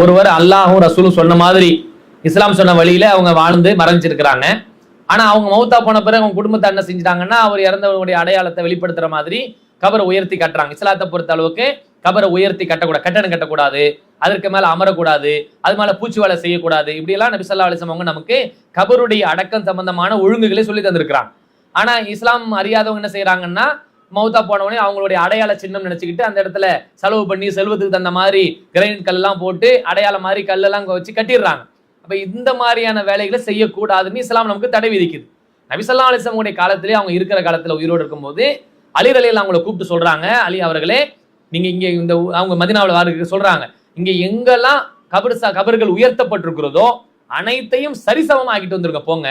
ஒருவர் அல்லாஹும் ரசூலும் சொன்ன மாதிரி இஸ்லாம் சொன்ன வழியில அவங்க வாழ்ந்து மறைஞ்சிருக்கிறாங்க. ஆனா அவங்க மௌத்தா போன பிறகு அவங்க குடும்பத்தை என்ன செஞ்சிட்டாங்கன்னா அவர் இறந்தவங்களுடைய அடையாளத்தை வெளிப்படுத்துற மாதிரி கபரை உயர்த்தி கட்டுறாங்க. இஸ்லாத்தை பொறுத்த அளவுக்கு கபரை உயர்த்தி கட்டக்கூடாது கட்டணம் கட்டக்கூடாது அதற்கு மேல அமரக்கூடாது அது மேல பூச்சி வேலை செய்யக்கூடாது இப்படி எல்லாம் நபி ஸல்லல்லாஹு அவங்க நமக்கு கபருடைய அடக்கம் சம்பந்தமான ஒழுங்குகளை சொல்லி தந்திருக்கிறாங்க. ஆனா இஸ்லாம் அறியாதவங்க என்ன செய்யறாங்கன்னா மௌத்தா போனவனே அவங்களுடைய அடையாள சின்னம் நினச்சிக்கிட்டு அந்த இடத்துல செலவு பண்ணி செல்வத்துக்கு தகுந்த மாதிரி கிரைனட் கல்லாம் போட்டு அடையாளம் மாதிரி கல்லெல்லாம் வச்சு கட்டிடுறாங்க. அப்போ இந்த மாதிரியான வேலைகளை செய்யக்கூடாதுன்னு இஸ்லாம் நமக்கு தடை விதிக்குது. நபிசல்லா அலிஸ்லாமுடைய காலத்திலே அவங்க இருக்கிற காலத்தில் உயிரோடு இருக்கும்போது அலி அலியில் அவங்கள கூப்பிட்டு சொல்கிறாங்க அலி அவர்களே நீங்கள் இங்கே இந்த அவங்க மதினாவில் வாருக்கு சொல்கிறாங்க இங்கே எங்கெல்லாம் கபர்சா கபர்கள் உயர்த்தப்பட்டிருக்கிறதோ அனைத்தையும் சரிசமம் வந்திருக்க போங்க.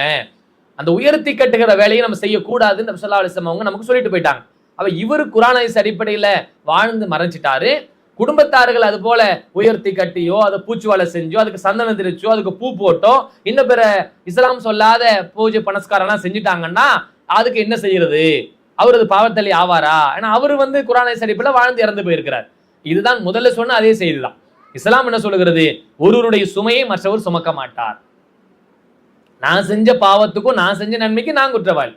அந்த உயர்த்தி கட்டுகிற வேலையை நம்ம செய்யக்கூடாதுன்னு நபிசல்லா அலிஸ்லாம் அவங்க நமக்கு சொல்லிட்டு போயிட்டாங்க. அப்ப இவர் குரானஸ் அடிப்படையில வாழ்ந்து மறைஞ்சிட்டாரு. குடும்பத்தார்கள் அது போல உயர்த்தி கட்டியோ அதை பூச்சுவாலை செஞ்சோ அதுக்கு சந்தனம் தெரிச்சோ அதுக்கு பூ போட்டோ இன்னும் பிற இஸ்லாம் சொல்லாத பூஜை பணஸ்காரெல்லாம் செஞ்சுட்டாங்கன்னா அதுக்கு என்ன செய்யறது? அவர் அது பாவத்தள்ளி ஆவாரா? ஏன்னா அவர் வந்து குரானை சரிப்பில் வாழ்ந்து இறந்து போயிருக்கிறார். இதுதான் முதல்ல சொன்ன அதே செய்தி தான் இஸ்லாம் என்ன சொல்லுகிறது? ஒருவருடைய சுமையை மற்றவர் சுமக்க மாட்டார். நான் செஞ்ச பாவத்துக்கும் நான் செஞ்ச நன்மைக்கு நான் குற்றவாளி.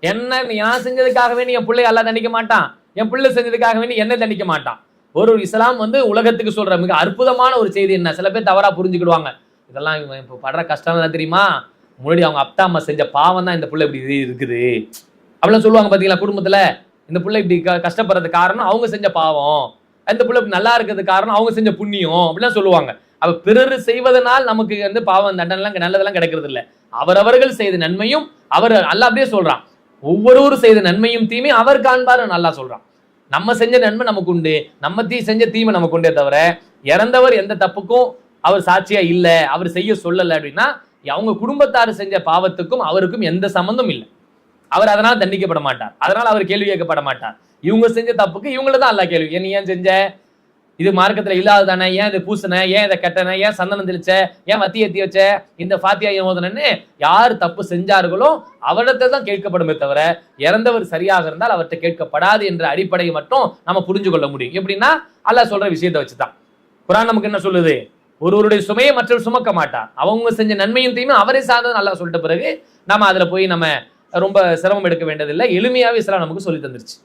என்ன நான் செஞ்சதுக்காகவே நீ என் பிள்ளை அல்லா தண்டிக்க மாட்டான்? என் பிள்ளை செஞ்சதுக்காகவே நீ என்ன தண்டிக்க மாட்டான்? ஒரு இஸ்லாம் வந்து உலகத்துக்கு சொல்ற மிக அற்புதமான ஒரு செய்தி என்ன? சில பேர் தவறா புரிஞ்சுக்கிடுவாங்க. இதெல்லாம் இப்போ படுற கஷ்டம் தான் தெரியுமா? முன்னாடி அவங்க அப்பா அம்மா செஞ்ச பாவம் தான் இந்த பிள்ளை இப்படி இது இருக்குது. அப்படிலாம் சொல்லுவாங்க பாத்தீங்களா குடும்பத்துல? இந்த பிள்ளை இப்படி க- கஷ்டப்படுறதுக்கு காரணம் அவங்க செஞ்ச பாவம். இந்த பிள்ளை இப்படி நல்லா இருக்கிறதுக்கு காரணம் அவங்க செஞ்ச புண்ணியம். அப்படிலாம் சொல்லுவாங்க. அப்ப பிறர் செய்வதனால் நமக்கு வந்து பாவம் தண்டனைலாம் நல்லதெல்லாம் கிடைக்கிறது இல்லை அவரவர்கள் செய்த நன்மையும் அவர் நல்லா அப்படியே சொல்றான். ஒவ்வொருவரும் செய்த நன்மையும் தீமை அவர் காண்பார் நல்லா சொல்றான். நம்ம செஞ்ச நன்மை நமக்கு உண்டு நம்ம தீ செஞ்ச தீமை நமக்கு உண்டே தவிர இறந்தவர் எந்த தப்புக்கும் அவர் சாட்சியா இல்ல அவர் செய்ய சொல்லல அப்படின்னா அவங்க குடும்பத்தார் செஞ்ச பாவத்துக்கும் அவருக்கும் எந்த சம்பந்தம் இல்லை. அவர் அதனால் தண்டிக்கப்பட மாட்டார். அதனால் அவர் கேள்வி கேட்கப்பட மாட்டார். இவங்க செஞ்ச தப்புக்கு இவங்கள தான் கேள்வி நீ ஏன் செஞ்ச? இது மார்க்கத்தில் இல்லாததானே? ஏன் இது பூசின? ஏன் இதை கெட்டன? ஏன் சந்தனம் தெளிச்ச? ஏன் வத்தி ஏற்றி வச்ச? இந்த ஃபாத்தியா ஏன் யார் தப்பு செஞ்சார்களோ அவரிடத்தை தான் கேட்கப்படுமே தவிர இறந்தவர் சரியாக இருந்தால் அவர்கிட்ட கேட்கப்படாது என்ற அடிப்படையை மட்டும் நம்ம புரிஞ்சு கொள்ள முடியும். எப்படின்னா அல்லாஹ் சொல்ற விஷயத்தை வச்சுதான். குரான் நமக்கு என்ன சொல்லுது? ஒருவருடைய சுமையை மற்றவர் சுமக்க மாட்டார். அவங்க செஞ்ச நன்மையும் தீமை அவரே சார்ந்தது நல்லா சொல்லிட்ட பிறகு நம்ம அதில் போய் நம்ம ரொம்ப சிரமம் எடுக்க வேண்டியதில்லை. எளிமையாகவே இஸ்லாம் நமக்கு சொல்லி தந்துருச்சு.